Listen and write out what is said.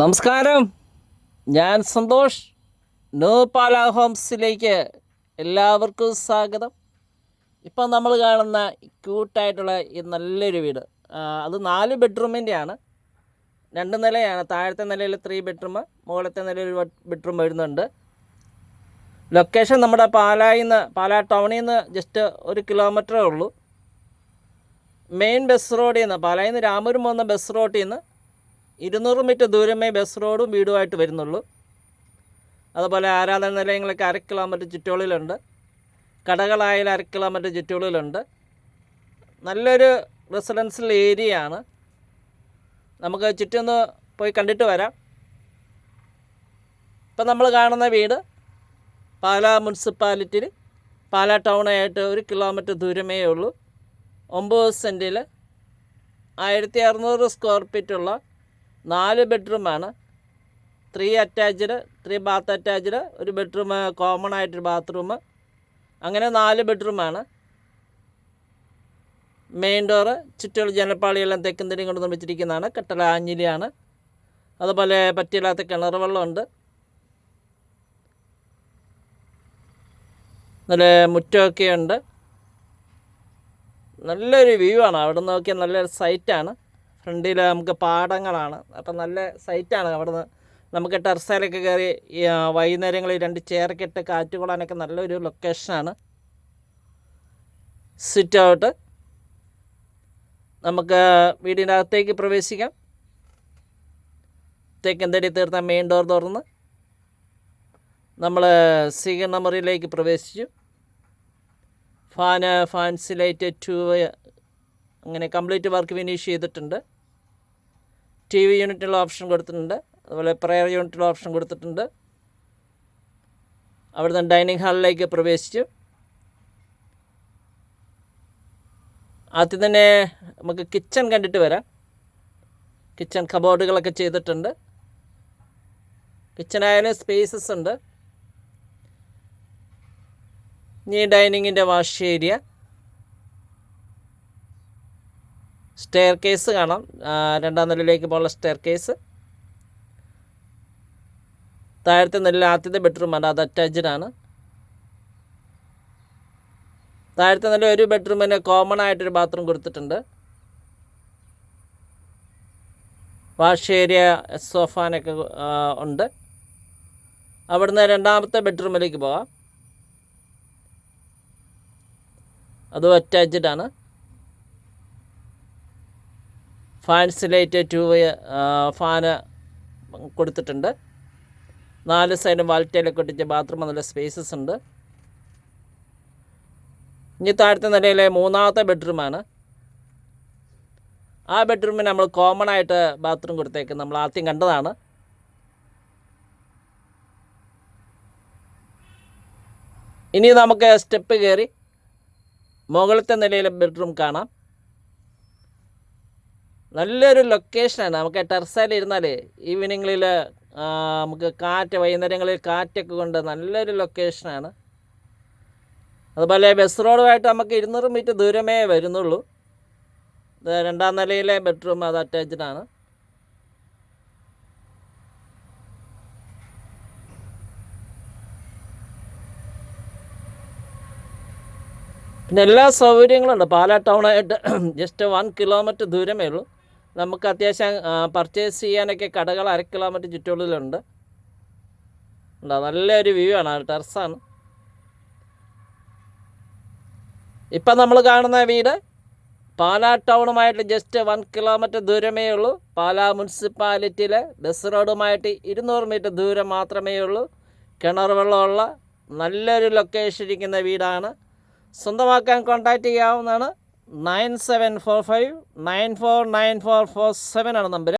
നമസ്കാരം. ഞാൻ സന്തോഷ്. ന്യൂ പാല ഹോംസിലേക്ക് എല്ലാവർക്കും സ്വാഗതം. ഇപ്പം നമ്മൾ കാണുന്ന ക്യൂട്ടായിട്ടുള്ള ഈ നല്ലൊരു വീട്. അത് നാല് ബെഡ്റൂമിന്റെയാണ്. രണ്ട് നിലയാണ്. താഴത്തെ നിലയിൽ ത്രീ ബെഡ്റൂം മുകളത്തെ നിലയിൽ ഒരു ബെഡ്റൂം വരുന്നുണ്ട്. ലൊക്കേഷൻ നമ്മുടെ പാലായിൽ നിന്ന് പാലാ ടൗണിൽ നിന്ന് ജസ്റ്റ് ഒരു കിലോമീറ്ററേ ഉള്ളൂ. മെയിൻ ബസ് റോഡിൽ നിന്ന് പാലായിൽ നിന്ന് രാമൂരും പോകുന്ന ബസ് റോഡിൽ നിന്ന് ഇരുന്നൂറ് മീറ്റർ ദൂരമേ ബസ് റോഡും വീടുമായിട്ട് വരുന്നുള്ളൂ. അതുപോലെ ആരാധന നിലയങ്ങളൊക്കെ അര കിലോമീറ്റർ ചുറ്റോളിലുണ്ട്. കടകളായാലും അര കിലോമീറ്റർ ചുറ്റോളിലുണ്ട്. നല്ലൊരു റെസിഡൻഷ്യൽ ഏരിയ ആണ്. നമുക്ക് ചുറ്റൊന്ന് പോയി കണ്ടിട്ട് വരാം. ഇപ്പം നമ്മൾ കാണുന്ന വീട് പാലാ മുനിസിപ്പാലിറ്റിയിൽ പാലാ ടൗണായിട്ട് ഒരു കിലോമീറ്റർ ദൂരമേ ഉള്ളൂ. ഒമ്പത് സെന്റിൽ ആയിരത്തി അറുന്നൂറ് സ്ക്വയർ ഫീറ്റുള്ള നാല് ബെഡ്റൂമാണ് three attached three bath attached ഒരു ബെഡ്റൂം കോമൺ ആയിട്ടൊരു ബാത്റൂം അങ്ങനെ നാല് ബെഡ്റൂമാണ് മെയിൻ ഡോറ് ചുറ്റുള്ള ജനപ്പാളിയെല്ലാം തെക്കും തിരിയും കൊണ്ട് നിർമ്മിച്ചിരിക്കുന്നതാണ് കെട്ടല ആഞ്ഞിലിയാണ്. അതുപോലെ പറ്റിയില്ലാത്ത കിണർ വെള്ളമുണ്ട്. നല്ല മുറ്റമൊക്കെ ഉണ്ട് നല്ലൊരു വ്യൂ ആണ്. അവിടെ നോക്കിയാൽ നല്ലൊരു സൈറ്റാണ് ഫ്രണ്ടിൽ നമുക്ക് പാടങ്ങളാണ്. അപ്പം നല്ല സൈറ്റാണ് അവിടുന്ന്. നമുക്ക് ടെറസയിലൊക്കെ കയറി വൈകുന്നേരങ്ങളിൽ രണ്ട് ചെയറൊക്കെ ഇട്ട് കാറ്റ് കൊള്ളാനൊക്കെ നല്ലൊരു ലൊക്കേഷനാണ്. സിറ്റ് ഔട്ട് നമുക്ക് വീടിന്റെ അകത്തേക്ക് പ്രവേശിക്കാം. തേക്കെന്തടി തീർത്ത? മെയിൻ ഡോർ തുറന്ന്. നമ്മൾ സ്വീകരണ മുറിയിലേക്ക് പ്രവേശിച്ചു. ഫാന് ഫാൻസി ലൈറ്റ് ടു അങ്ങനെ കംപ്ലീറ്റ് വർക്ക് ഫിനിഷ് ചെയ്തിട്ടുണ്ട്. ടി വി യൂണിറ്റുള്ള ഓപ്ഷൻ കൊടുത്തിട്ടുണ്ട്. അതുപോലെ പ്രയർ യൂണിറ്റുള്ള ഓപ്ഷൻ കൊടുത്തിട്ടുണ്ട്. അവിടുന്ന് ഡൈനിങ് ഹാളിലേക്ക് പ്രവേശിച്ചു. ആദ്യം തന്നെ നമുക്ക് കിച്ചൺ കണ്ടിട്ട് വരാം. കിച്ചൺ കബോർഡുകളൊക്കെ ചെയ്തിട്ടുണ്ട്. കിച്ചണായാലും സ്പേസസ് ഉണ്ട്. ഇനി ഡൈനിങ്ങിന്റെ വാഷ് ഏരിയ. സ്റ്റെയർ കേസ് കാണാം രണ്ടാം നിലയിലേക്ക് പോകുന്ന സ്റ്റെയർ കേസ് താഴത്തെ നിലയിൽ ആദ്യത്തെ ബെഡ്റൂമാണ് അത് അറ്റാച്ച്ഡ് ആണ്. താഴത്തെ നില ഒരു ബെഡ്റൂമിന് കോമൺ ആയിട്ടൊരു ബാത്റൂം കൊടുത്തിട്ടുണ്ട്. വാഷ് ഏരിയ സോഫാനൊക്കെ ഉണ്ട്. അവിടുന്ന് രണ്ടാമത്തെ ബെഡ്റൂമിലേക്ക് പോകാം. അതും അറ്റാച്ച്ഡ് ആണ്. ഫാൻസ് ലൈറ്റ് ടു ഫാന് കൊടുത്തിട്ടുണ്ട്. നാല് സൈഡും വാൾട്ടയിലൊക്കെ ഒട്ടിച്ച് ബാത്റൂം നല്ല സ്പേസസ് ഉണ്ട്. ഇനി താഴത്തെ നിലയിലെ മൂന്നാമത്തെ ബെഡ്റൂമാണ് ആ ബെഡ്റൂമിന് നമ്മൾ കോമൺ ആയിട്ട് ബാത്റൂം കൊടുത്തേക്ക് നമ്മൾ ആദ്യം കണ്ടതാണ്. ഇനി നമുക്ക് സ്റ്റെപ്പ് കയറി മുകളിലത്തെ നിലയിലെ ബെഡ്റൂം കാണാം. നല്ലൊരു ലൊക്കേഷനാണ് നമുക്ക് ടെറസയിൽ ഇരുന്നാൽ ഈവനിങ്ങളിൽ നമുക്ക് കാറ്റ് വൈകുന്നേരങ്ങളിൽ കാറ്റൊക്കെ കൊണ്ട് നല്ലൊരു ലൊക്കേഷനാണ് അതുപോലെ ബസ് റോഡുമായിട്ട് നമുക്ക് ഇരുന്നൂറ് മീറ്റർ ദൂരമേ വരുന്നുള്ളൂ. രണ്ടാം നിലയിലെ ബെഡ്റൂം അത് അറ്റാച്ച്ഡ് ആണ്. പിന്നെ എല്ലാ സൗകര്യങ്ങളും ഉണ്ട്. പാലാ ടൗണായിട്ട് ജസ്റ്റ് വൺ കിലോമീറ്റർ ദൂരമേ ഉള്ളൂ. നമുക്ക് അത്യാവശ്യം പർച്ചേസ് ചെയ്യാനൊക്കെ കടകൾ അര കിലോമീറ്റർ ചുറ്റുള്ളിലുണ്ട് ഉണ്ടോ? നല്ലൊരു വ്യൂ ആണ്. ടെറസാണ് ഇപ്പം നമ്മൾ കാണുന്ന വീട് പാലാ ടൗണുമായിട്ട് ജസ്റ്റ് വൺ കിലോമീറ്റർ ദൂരമേ ഉള്ളൂ. പാലാ മുനിസിപ്പാലിറ്റിയിലെ ബസ് റോഡുമായിട്ട് ഇരുന്നൂറ് മീറ്റർ ദൂരം മാത്രമേ ഉള്ളൂ. കിണർ വെള്ളമുള്ള നല്ലൊരു ലൊക്കേഷൻ ഇരിക്കുന്ന വീടാണ്. സ്വന്തമാക്കാൻ കോൺടാക്റ്റ് ചെയ്യാവുന്നതാണ്. Nine seven four five nine four nine four four seven ആണ് നമ്പർ